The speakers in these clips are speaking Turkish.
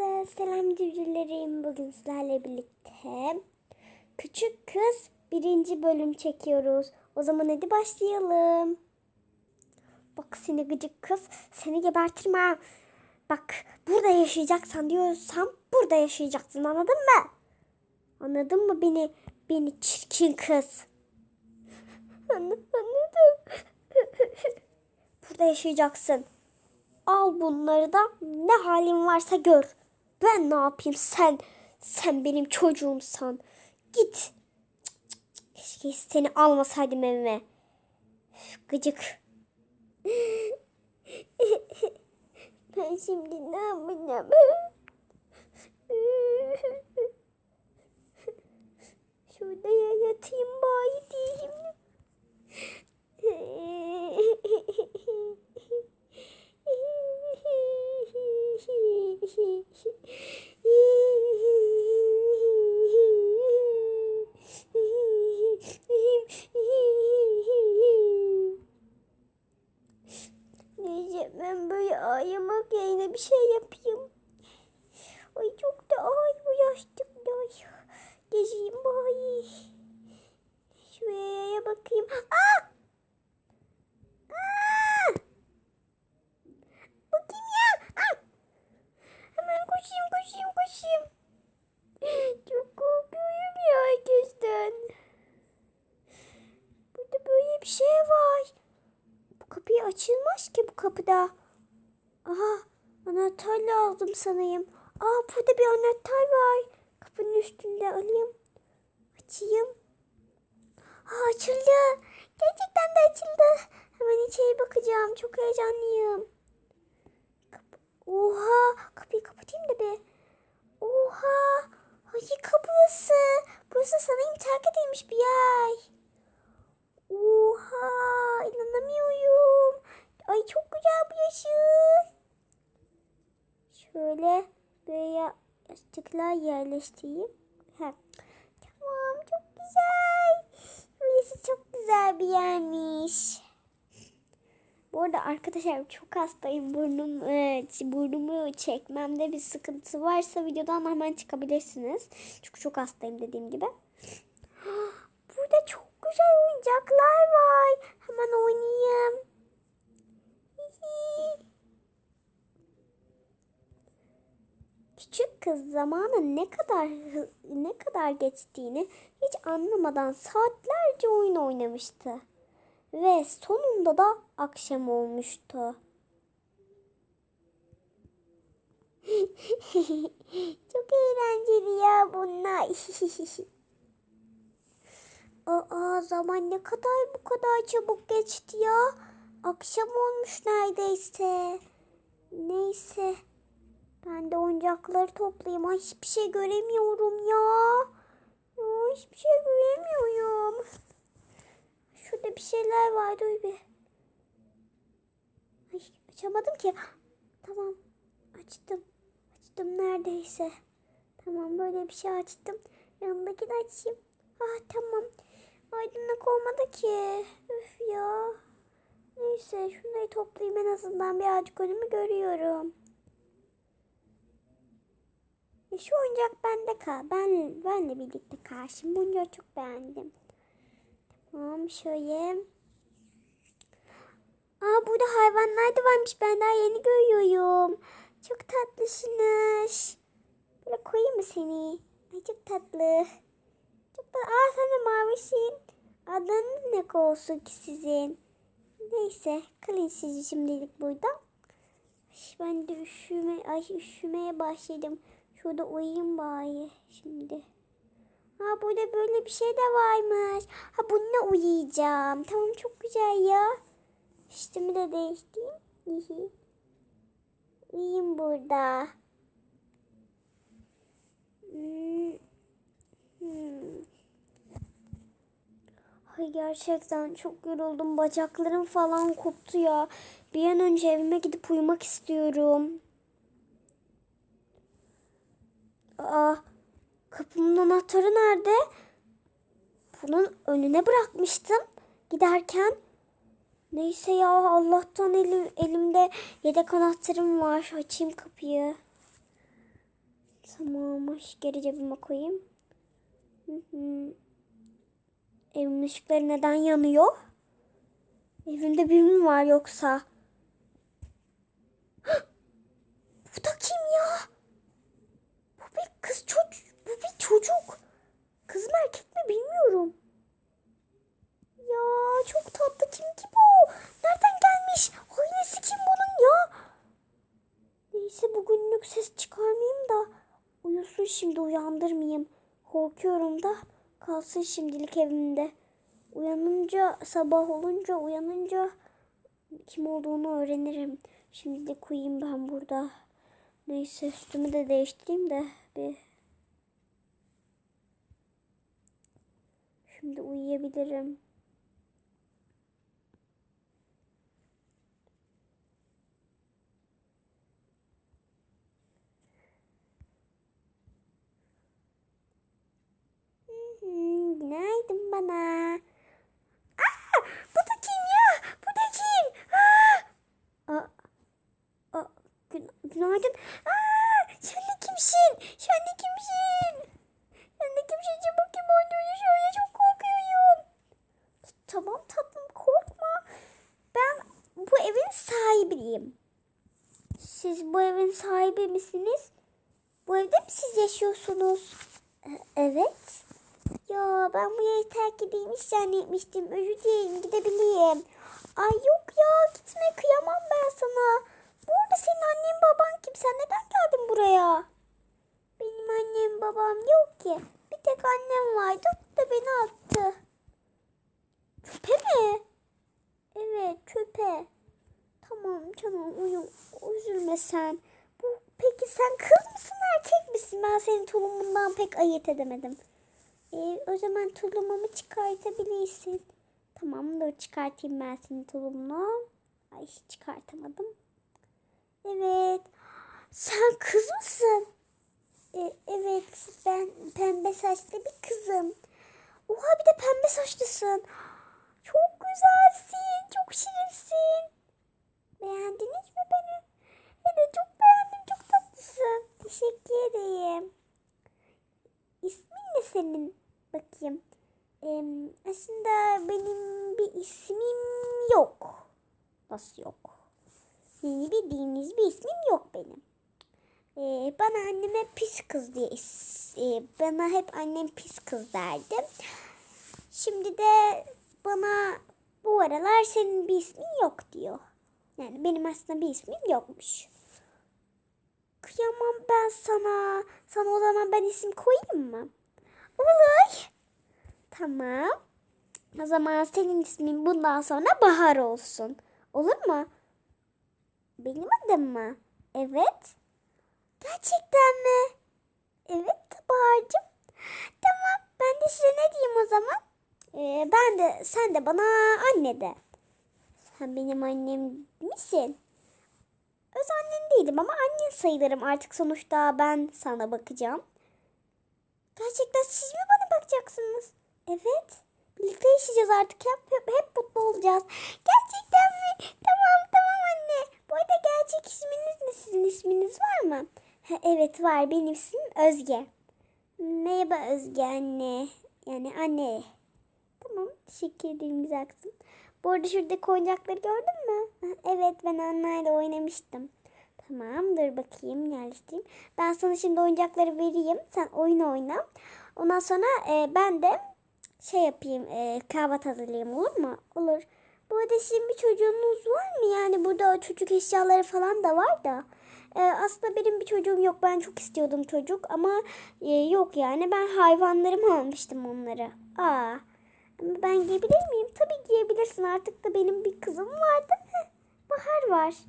Hepinize selam civcivlerim. Bugün sizlerle birlikte Küçük Kız birinci bölüm çekiyoruz. O zaman hadi başlayalım. Bak seni gıcık kız. Seni gebertirim ha. Bak burada yaşayacaksan diyorsam burada yaşayacaksın anladın mı? Anladın mı beni? Beni çirkin kız. Anladım. burada yaşayacaksın. Al bunları da ne halin varsa gör. Ben ne yapayım sen? Sen benim çocuğumsan. Git. Keşke seni almasaydım evime. Üf, Gıcık. ben şimdi ne yapacağım? Şurada ya yatayım bari diyeyim. Neyse ben böyle ağlamak yerine bir şey yapayım. Ay çok da ay bu yaştık ya. Gezeyim bari. Şuraya bakayım. Aa! Aa! Bu kim ya? Aa! Hemen koşayım koşayım koşayım. Çok korkuyorum ya herkesten. Burada böyle bir şey var. Bu kapıyı açılmaz ki bu kapıda. Aha anahtar lazım sanayım. Aa burada bir anahtar var. Kapının üstünde alayım. Açayım. Aa açıldı. Gerçekten de açıldı. Hemen içeri bakacağım. Çok heyecanlıyım. Oha kapıyı kapatayım da bir. Oha. Harika burası. Burası sanayım terk edilmiş bir yer. Oha inanamıyorum. Ay çok güzel bu yaşı. Şöyle buraya yastıklar yerleştireyim. Ha. Tamam çok güzel. Burası çok güzel bir yermiş. Bu arada arkadaşlar çok hastayım. Burnum, e, burnumu çekmemde bir sıkıntı varsa videodan hemen çıkabilirsiniz. Çünkü çok hastayım dediğim gibi. Burada çok güzel oyuncaklar var. Hemen oynayayım. Küçük kız zamanın ne kadar ne kadar geçtiğini hiç anlamadan saatlerce oyun oynamıştı. Ve sonunda da akşam olmuştu. Çok eğlenceli ya bunlar. Aa zaman ne kadar bu kadar çabuk geçti ya. Akşam olmuş neredeyse. Neyse. Ben de oyuncakları toplayayım. Ay hiçbir şey göremiyorum ya. Ya hiçbir şey göremiyorum. Şurada bir şeyler var. Dur bir. Ay açamadım ki. Tamam. Açtım. Açtım neredeyse. Tamam böyle bir şey açtım. Yanındakini açayım. Ah tamam. Aydınlık olmadı ki. Üf ya. Neyse şunları toplayayım en azından birazcık önümü görüyorum. E, şu oyuncak bende kal. Ben benle birlikte karşım. Bu oyuncağı çok beğendim. Tamam şöyle. Aa burada hayvanlar da varmış. Ben daha yeni görüyorum. Çok tatlısınız. Böyle koyayım mı seni? Ay çok tatlı. Çok tatlı. Aa sen de mavisin. Adınız ne olsun ki sizin? Neyse kalın sizi şimdilik burada. Ben de üşüme, ay üşümeye başladım. Şurada uyuyayım bari şimdi. Ha burada böyle bir şey de varmış. Ha bununla uyuyacağım. Tamam çok güzel ya. Üstümü de değiştireyim. Uyuyayım burada. Hmm. Hmm. Ay gerçekten çok yoruldum. Bacaklarım falan koptu ya. Bir an önce evime gidip uyumak istiyorum. Aa, kapımın anahtarı nerede? Bunun önüne bırakmıştım giderken. Neyse ya Allah'tan elim, elimde yedek anahtarım var. Açayım kapıyı. Tamam. Geri cebime koyayım. Hı. Evimin ışıkları neden yanıyor? Evimde biri mi var yoksa? Bu da kim ya? Bu bir kız çocuk. Bu bir çocuk. Kız mı erkek mi bilmiyorum. Ya çok tatlı kim ki bu? Nereden gelmiş? Ailesi kim bunun ya? Neyse bugünlük ses çıkarmayayım da uyusun şimdi uyandırmayayım. Korkuyorum da kalsın şimdilik evimde. Uyanınca sabah olunca uyanınca kim olduğunu öğrenirim. Şimdilik uyuyayım ben burada. Neyse üstümü de değiştireyim de bir Şimdi uyuyabilirim. Hı, Günaydın bana. Aa, bu da kim ya? Bu da kim? Aa, aa, gün- günaydın. Aa, sen de kimsin? Sen de kimsin? Sen de kimsin? Çabuk kim olduğunu söyle. Çok. Tamam tatlım korkma. Ben bu evin sahibiyim. Siz bu evin sahibi misiniz? Bu evde mi siz yaşıyorsunuz? E, Evet. Ya ben bu yeri terk edilmiş zannetmiştim. Özür dilerim gidebileyim. Ay yok ya gitme kıyamam ben sana. Bu arada senin annen baban kim? Sen neden geldin buraya? Benim annem babam yok ki. Bir tek annem vardı da beni attı. Çöpe mi? Evet çöpe. Tamam tamam uyu. Üzülme sen. Bu, peki sen kız mısın erkek misin? Ben senin tulumundan pek ayırt edemedim. Ee, o zaman tulumumu çıkartabilirsin. Tamam dur çıkartayım ben senin tulumunu. Ay çıkartamadım. Evet. Sen kız mısın? Ee, evet ben pembe saçlı bir kızım. Oha bir de pembe saçlısın. Çok güzelsin. Çok şirinsin. Beğendiniz mi beni? Evet çok beğendim. Çok tatlısın. Teşekkür ederim. İsmin ne senin? Bakayım. Ee, aslında benim bir ismim yok. Nasıl yok? Yeni bildiğiniz bir ismim yok benim. Ee, bana anneme pis kız diye is- e, bana hep annem pis kız derdi. Şimdi de bana bu aralar senin bir ismin yok diyor. Yani benim aslında bir ismim yokmuş. Kıyamam ben sana. Sana o zaman ben isim koyayım mı? Olur. Tamam. O zaman senin ismin bundan sonra Bahar olsun. Olur mu? Benim adım mı? Evet. Gerçekten mi? Evet Bahar'cığım. Tamam ben de size ne diyeyim o zaman? Ee, ben de sen de bana anne de. Sen benim annem misin? Öz annen değilim ama annen sayılırım. Artık sonuçta ben sana bakacağım. Gerçekten siz mi bana bakacaksınız? Evet. Birlikte yaşayacağız artık. Hep, hep, hep mutlu olacağız. Gerçekten mi? Tamam tamam anne. Bu arada gerçek isminiz ne? Sizin isminiz var mı? Ha, evet var. Benim ismim Özge. Merhaba Özge anne. Yani anne. Ederim güzel kızım. Bu arada şuradaki oyuncakları gördün mü? Evet ben onlarla oynamıştım. Tamam dur bakayım yerleştireyim. Ben sana şimdi oyuncakları vereyim. Sen oyun oyna. Ondan sonra e, ben de şey yapayım e, kahvaltı hazırlayayım olur mu? Olur. Bu arada sizin bir çocuğunuz var mı? Yani burada çocuk eşyaları falan da var da. E, aslında benim bir çocuğum yok. Ben çok istiyordum çocuk ama e, yok yani. Ben hayvanlarımı almıştım onları. Aa. Ben giyebilir miyim? Tabii giyebilirsin. Artık da benim bir kızım vardı. Bahar var.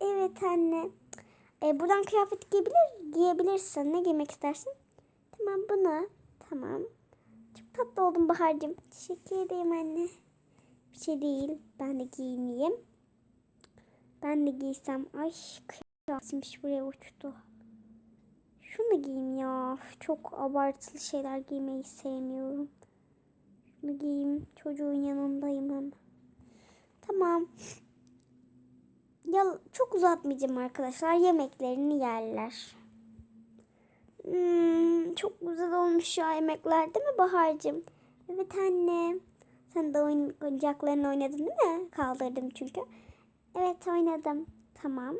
Evet anne. E, buradan kıyafet giyebilir, giyebilirsin. Ne giymek istersin? Tamam bunu. Tamam. Çok tatlı oldun Bahar'cığım. Teşekkür ederim anne. Bir şey değil. Ben de giyineyim. Ben de giysem. Ay kıyafetmiş buraya uçtu. Şunu giyeyim ya. Çok abartılı şeyler giymeyi sevmiyorum. Şunu giyeyim. Çocuğun yanındayım hem. Tamam. Ya çok uzatmayacağım arkadaşlar. Yemeklerini yerler. Hmm, çok güzel olmuş ya yemekler değil mi Bahar'cığım? Evet anne. Sen de oyun, oyuncaklarını oynadın değil mi? Kaldırdım çünkü. Evet oynadım. Tamam.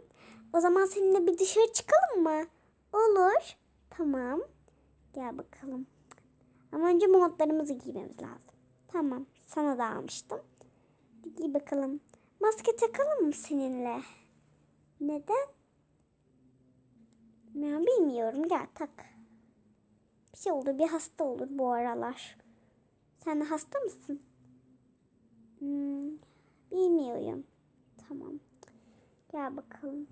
O zaman seninle bir dışarı çıkalım mı? Olur. Tamam. Gel bakalım. Ama önce montlarımızı giymemiz lazım. Tamam. Sana da almıştım. Giy bakalım. Maske takalım mı seninle? Neden? Ben bilmiyorum. Gel tak. Bir şey olur. Bir hasta olur bu aralar. Sen de hasta mısın? Hmm, bilmiyorum. Tamam. Gel bakalım.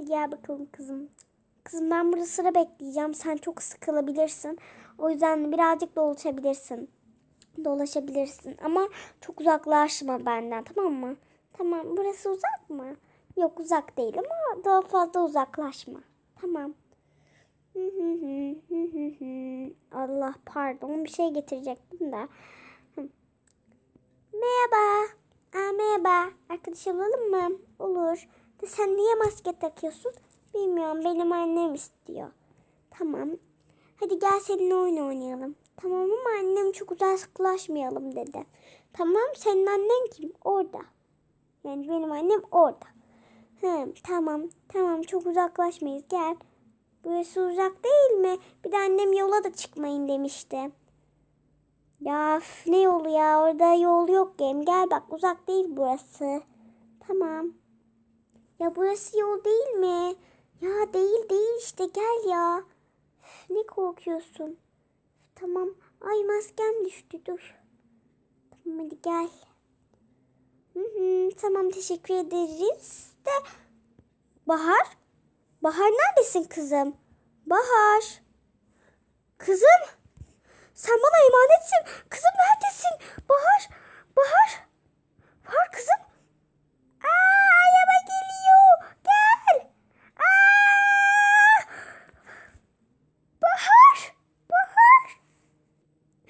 Hadi gel bakalım kızım. Kızım ben burada sıra bekleyeceğim. Sen çok sıkılabilirsin. O yüzden birazcık dolaşabilirsin. Dolaşabilirsin. Ama çok uzaklaşma benden tamam mı? Tamam burası uzak mı? Yok uzak değil ama daha fazla uzaklaşma. Tamam. Allah pardon bir şey getirecektim de. Merhaba. Aa, merhaba. Arkadaş olalım mı? Olur. De sen niye maske takıyorsun? Bilmiyorum. Benim annem istiyor. Tamam. Hadi gel seninle oyun oynayalım. Tamam ama annem çok uzaklaşmayalım dedi. Tamam senin annen kim? Orada. Yani benim annem orada. Hı, tamam. Tamam çok uzaklaşmayız. Gel. Burası uzak değil mi? Bir de annem yola da çıkmayın demişti. Ya ne yolu ya? Orada yol yok Gem. Gel bak uzak değil burası. Tamam. Ya burası yol değil mi? Ya değil değil işte gel ya. Ne korkuyorsun? Tamam. Ay maskem düştü dur. Tamam hadi gel. Hı hı, tamam teşekkür ederiz de. Bahar? Bahar neredesin kızım? Bahar. Kızım. Sen bana emanetsin. Kızım neredesin? Bahar. Bahar. Bahar kızım. Aa araba